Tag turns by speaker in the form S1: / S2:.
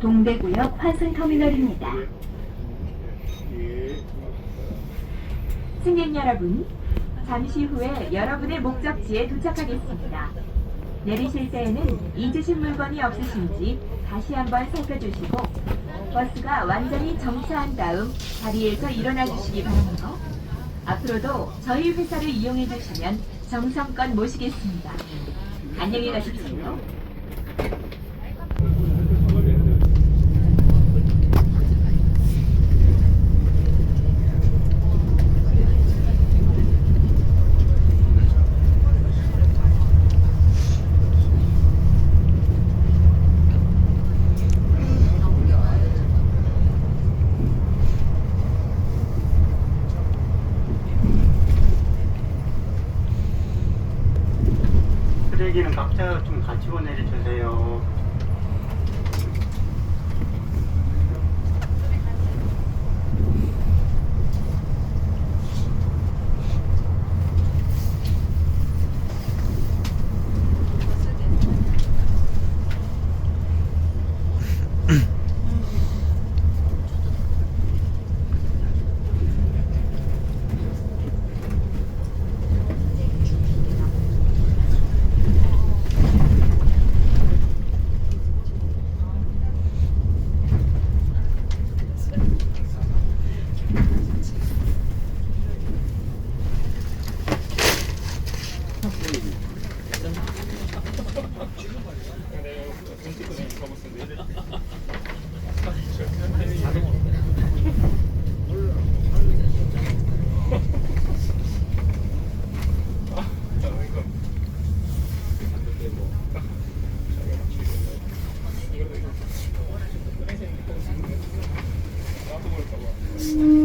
S1: 동대구역 환승터미널입니다. 승객 여러분, 잠시 후에 여러분의 목적지에 도착하겠습니다. 내리실 때에는 잊으신 물건이 없으신지 다시 한번 살펴주시고 버스가 완전히 정차한 다음 자리에서 일어나 주시기 바랍니다. 앞으로도 저희 회사를 이용해 주시면 정성껏 모시겠습니다. 안녕히 가십시오.
S2: 쓰레기는 각자 좀 가지고 내려주세요.
S3: 음.